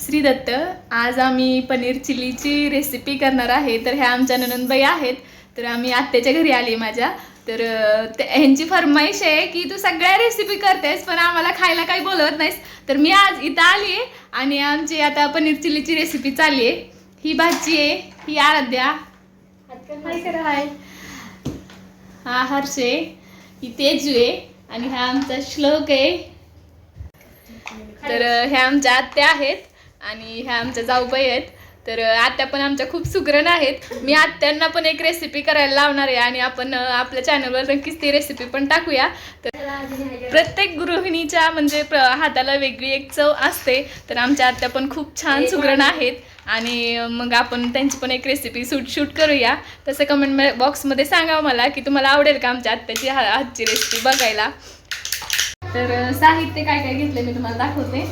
श्री दत्त आज आम्ही पनीर चिल्लीची रेसिपी करणार आहे. तर ह्या आमच्या ननंदबाई आहेत. तर आम्ही आत्याच्या घरी आली माझ्या. तर ह्यांची फरमाईश आहे की तू सगळ्या रेसिपी करतेस पण आम्हाला खायला काही बोलवत नाहीस. तर मी आज इथं आली आहे आणि आमची आता पनीर चिल्लीची रेसिपी चालली आहे. ही भाजी आहे ही आराध्या. हाय हाय हा हर्ष आहे ही तेजू आहे आणि हा आमचा श्लोक आहे. तर ह्या आमच्या आत्या आहेत. आणि ह्या आमच्या जाऊबाई आहेत. तर आत्या पण आमच्या खूप सुगरण आहेत. मी आत्यांना पण एक रेसिपी करायला लावणार आहे आणि आपण आपल्या चॅनलवर नक्कीच ती रेसिपी पण टाकूया. तर प्रत्येक गृहिणीच्या म्हणजे हाताला वेगळी एक चव असते. तर आमच्या आत्या पण खूप छान सुगरण आहेत. आणि मग आपण त्यांची पण एक रेसिपी शूट शूट करूया. तसं कमेंट बॉक्समध्ये सांगा मला की तुम्हाला आवडेल का आमच्या आत्याची हा हातची रेसिपी बघायला? तर साहित्य काय काय घेतले मी तुम्हाला दाखवते.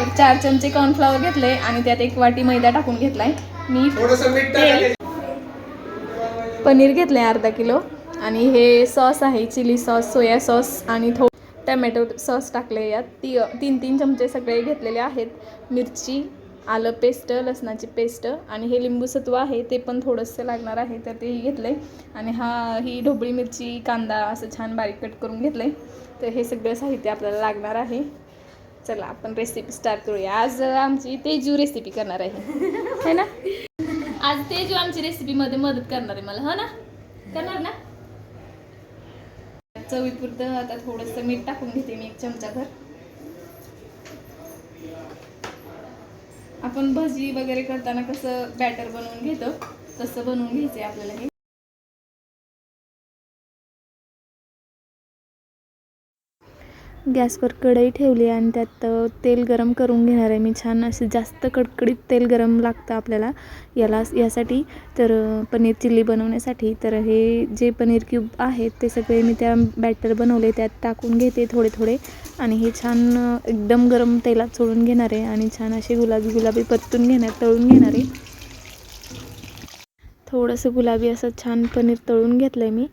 तर चार चमचे कॉर्नफ्लॉवर घेतले आणि त्यात एक वाटी मैदा टाकून घेतलाय. मी तेल पनीर घेतलंय अर्धा किलो. आणि हे सॉस आहे चिली सॉस सोया सॉस आणि थो टमॅटो सॉस टाकले यात. ती तीन तीन चमचे सगळे घेतलेले आहेत. मिरची आलं पेस्ट लसणाची पेस्ट आणि हे लिंबू सत्व आहे ते पण थोडंसं लागणार आहे तर तेही घेतलं आणि हा ही ढोबळी मिरची कांदा असं छान बारीक कट करून घेतलं तर हे सगळं साहित्य आपल्याला लागणार आहे. चला आपण रेसिपी स्टार्ट करूया. आज आमची तेजू रेसिपी करणार आहे. है ना? आज तेजू आमची रेसिपीमध्ये मदत करणार आहे मला. हो ना? करणार ना? चवीपुरतं आता थोडंसं मीठ टाकून घेते मी एक चमचा भर आपण भजी वगैरे करताना कसं बॅटर बनवून घेतो तसं बनवून घ्यायचंय आपल्याला हे. गॅसवर कढई ठेवली आणि त्यात तेल गरम करून घेणार आहे मी छान असे जास्त कडकडीत तेल गरम लागतं आपल्याला. याला यासाठी तर पनीर चिल्ली बनवण्यासाठी तर हे जे पनीर क्यूब आहेत ते सगळे मी त्या बॅटर बनवले त्यात टाकून घेते थोडे थोडे. आणि हे छान एकदम गरम तेलात सोडून घेणार आहे आणि छान असे गुलाबी गुलाबी परतून घेणार तळून घेणार आहे. थोडंसं गुलाबी असं छान पनीर तळून घेतलं आहे मी.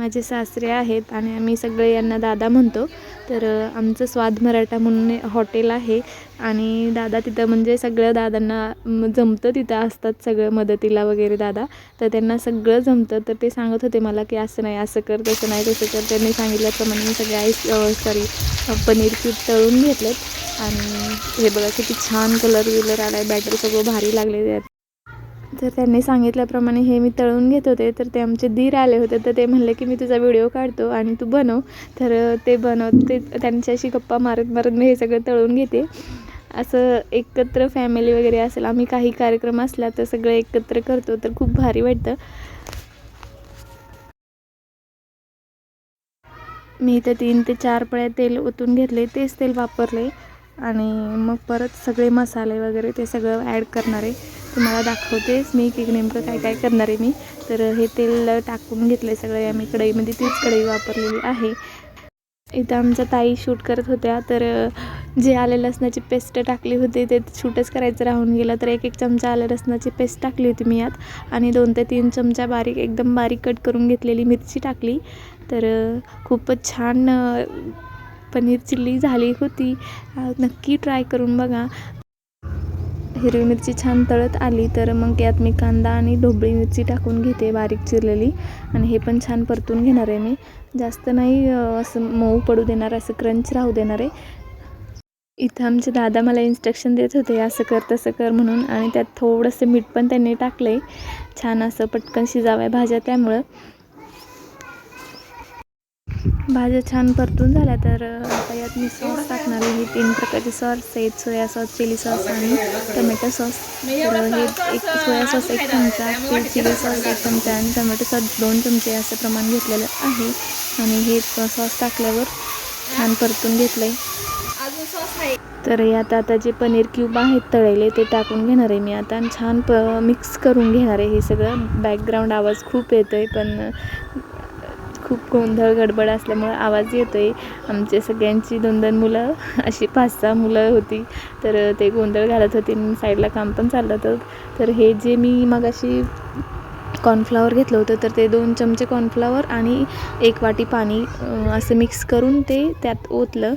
माझे सासरे आहेत आणि आम्ही सगळे यांना दादा म्हणतो. तर आमचं स्वाद मराठा म्हणून हॉटेल आहे आणि दादा तिथं म्हणजे सगळं दादांना जमतं तिथं असतात सगळं मदतीला वगैरे दादा. तर त्यांना सगळं जमतं. तर ते सांगत होते मला की असं नाही असं कर तसं नाही तसं कर. त्यांनी सांगितल्याप्रमाणे मी सगळे आईस सॉरी पनीर क्यूब तळून घेतलेत. आणि हे बघा किती छान कलर विलर आला आहे बॅटर सगळं भारी लागले त्यात तर त्यांनी सांगितल्याप्रमाणे हे मी तळून घेत होते तर ते आमचे दीर आले होते. तर ते म्हणले की मी तुझा व्हिडिओ काढतो आणि तू बनव. तर ते बनव ते त्यांच्याशी गप्पा मारत मारत मी हे सगळं तळून घेते. असं एकत्र फॅमिली वगैरे असेल आम्ही काही कार्यक्रम असला तर सगळं एकत्र करतो तर खूप भारी वाटतं. मी इथं तीन ते चार पळ्या तेल ओतून घेतले तेच तेल वापरले. आणि मग परत सगळे मसाले वगैरे ते सगळं ॲड करणार आहे. तुम्हाला दाखवतेच मी की नेमकं काय काय करणार आहे मी. तर हे तेल टाकून घेतलं आहे सगळं. आम्ही कढईमध्ये तीच कढई वापरलेली आहे. इथं आमच्या ताई शूट करत होत्या. तर जे आले लसणाची पेस्ट टाकली होती ते शूटच करायचं राहून गेलं. तर एक एक चमचा आलं लसणाची पेस्ट टाकली होती मी यात. आणि दोन ते तीन चमचा बारीक एकदम बारीक कट करून घेतलेली मिरची टाकली. तर खूपच छान पनीर चिल्ली झाली होती. नक्की ट्राय करून बघा. हिरवी मिरची छान तळत आली तर मग यात मी कांदा आणि ढोबळी मिरची टाकून घेते बारीक चिरलेली. आणि हे पण छान परतून घेणार आहे मी. जास्त नाही असं मऊ पडू देणार असं क्रंच राहू देणार आहे. इथं आमचे दादा मला इन्स्ट्रक्शन देत होते असं कर तसं कर म्हणून. आणि त्यात थोडंसं मीठ पण त्यांनी टाकलं आहे छान असं पटकन शिजाव्या भाज्या त्यामुळं. भाज्या छान परतून झाल्या तर यात मी सॉस टाकणार आहे. हे तीन प्रकारचे सॉस आहेत. सोया सॉस चिली सॉस आणि टमॅटो सॉस. तर हे एक सोया सॉस एक चमचा चिली सॉस एक चमचा आणि टमॅटो सॉस दोन चमचे असं प्रमाण घेतलेलं आहे. आणि हे सॉस टाकल्यावर छान परतून घेतलं आहे अजून सॉस आहे तर यात आता जे पनीर क्यूब आहेत तळलेले ते टाकून घेणार आहे मी आता. आणि छान प मिक्स करून घेणार आहे हे सगळं. बॅकग्राऊंड आवाज खूप येतो आहे पण खूप गोंधळ गडबड असल्यामुळं आवाज येतो आहे आमचे सगळ्यांची दोन दोन मुलं अशी पाच सहा मुलं होती. तर ते गोंधळ घालत होते साईडला काम पण चाललं होतं. तर हे जे मी मग अशी कॉर्नफ्लावर घेतलं होतं तर ते दोन चमचे कॉर्नफ्लावर आणि एक वाटी पाणी असं मिक्स करून ते त्यात ओतलं.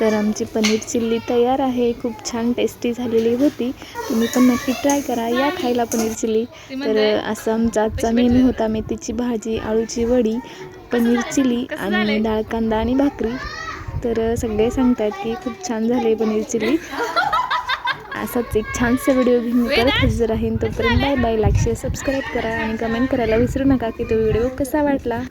तर आमची पनीर चिल्ली तयार आहे. खूप छान टेस्टी झालेली होती. तुम्ही पण नक्की ट्राय करा. या खायला पनीर चिल्ली. तर असा आमचा आजचा मेनू होता मेथीची भाजी आळूची वडी पनीर चिली आणि डाळ कांदा आणि भाकरी. तर सगळे सांगतात की खूप छान झाले पनीर चिली असाच एक छानसा व्हिडिओ घेऊन मी परत हजर राहीन. तोपर्यंत bye bye like share subscribe करा आणि कमेंट करायला विसरू नका की तो व्हिडिओ कसा वाटला.